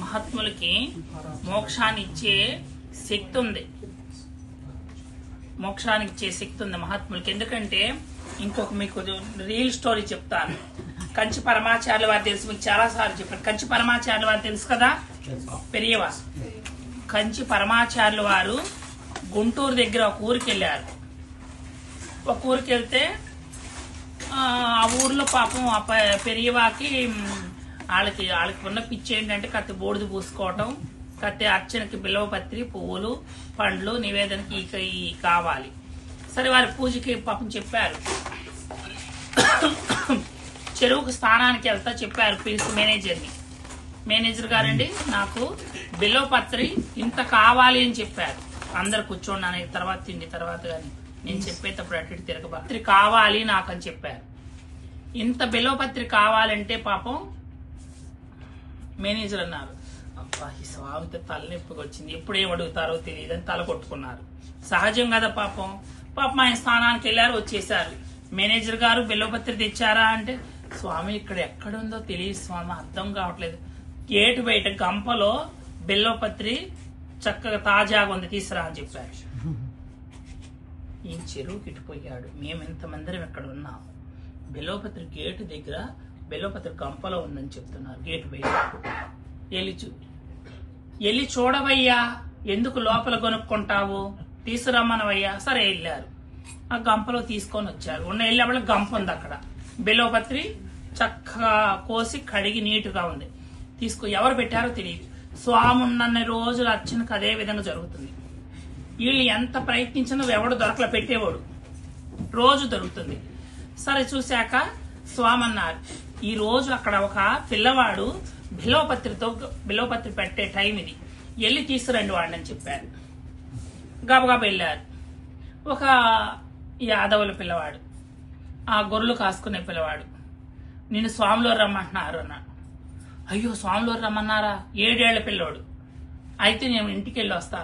మహాత్ములకి మోక్షాన్ని ఇచ్చే శక్తి ఉంది మోక్షానికి ఇచ్చే శక్తి ఉంది మహాత్ములకి. ఎందుకంటే ఇంకొక మీకు రియల్ స్టోరీ చెప్తాను. కంచి పరమాచార్యుల వారు తెలుసు మీకు చాలా సార్లు చెప్పారు కంచి పరమాచార్యుల వారు తెలుసు కదా? పెరియవా కంచి పరమాచార్యుల వారు గుంటూరు దగ్గర ఒక ఊరికి వెళ్ళారు. ఒక ఊరికి వెళ్తే ఆ ఊర్లో పాపం ఆ పెరియవాకి వాళ్ళకి వాళ్ళకి ఉన్న పిచ్చి ఏంటంటే కత్తి బూడిద పూసుకోవటం కత్తి అర్చనకి బిల్వపత్రి పువ్వులు పండ్లు నివేదనకి ఈ కావాలి. సరే వారి పూజకి పాపం చెప్పారు. చెరువుకు స్థానానికి వెళ్తా చెప్పారు పిలిచి మేనేజర్ని. మేనేజర్ గారండి నాకు బిల్వపత్రి ఇంత కావాలి అని చెప్పారు. అందరు కూర్చోండి తర్వాత తిండి తర్వాత కానీ నేను చెప్పేటప్పుడు అటు ఇటు తిరగబా. పత్రి కావాలి నాకు అని చెప్పారు. ఇంత బిల్వపత్రి కావాలంటే పాపం మేనేజర్ అన్నారు. అబ్బా ఈ స్వామితో తలనొప్పికి వచ్చింది ఎప్పుడు ఏం అడుగుతారో తెలియదు అని తల కొట్టుకున్నారు. సహజం కదా పాపం. పాపం ఆయన స్థానానికి వెళ్ళారు వచ్చేసారు మేనేజర్ గారు బిల్లపత్రి తెచ్చారా అంటే స్వామి ఇక్కడ ఎక్కడుందో తెలియదు స్వామి అర్థం కావట్లేదు. గేటు బయట గంపలో బిల్లపత్రి చక్కగా తాజాగా ఉంది తీసురా అని చెప్పారు. ఈయన చెరువుకి ఇటుపోయాడు మేము ఇంతమందిరం ఇక్కడ ఉన్నాం బిల్లోపత్రి గేటు దగ్గర బెలోపత్రి గంపలో ఉందని చెప్తున్నారు. గేట్ బయట. వెళ్ళి చూ వెళ్ళి చూడవయ్యా ఎందుకు లోపల కొనుక్కుంటావు? తీసుకురమ్మనవయ్యా. సరే వెళ్ళారు. ఆ గంపలో తీసుకొని వచ్చారు. ఉన్న వెళ్ళేవాళ్ళ గంప ఉంది అక్కడ. బెలోపత్రి చక్కగా కోసి కడిగి నీటుగా ఉంది. తీసుకో ఎవరు పెట్టారో తెలియదు. స్వామి ఉన్నన్ని రోజులు అర్చనకు అదే విధంగా జరుగుతుంది. వీళ్ళు ఎంత ప్రయత్నించినా ఎవడు దొరకల పెట్టేవాడు. రోజు దొరుకుతుంది. సరే చూశాక స్వామి అన్నారు ఈ రోజు అక్కడ ఒక పిల్లవాడు బిలోపత్రితో బిలోపత్రి పెట్టే టైం ఇది. వెళ్ళి తీసుకురండి వాడిని అని చెప్పారు. గబగబ వెళ్ళారు. ఒక యాదవుల పిల్లవాడు. ఆ గొర్రెలు కాసుకునే పిల్లవాడు. నేను స్వామిలో రమ్మంటున్నారు అన్నాడు అయ్యో స్వామిలో రమ్మన్నారా? ఏడేళ్ళ పిల్లోడు. అయితే నేను ఇంటికి వెళ్ళి వస్తాను.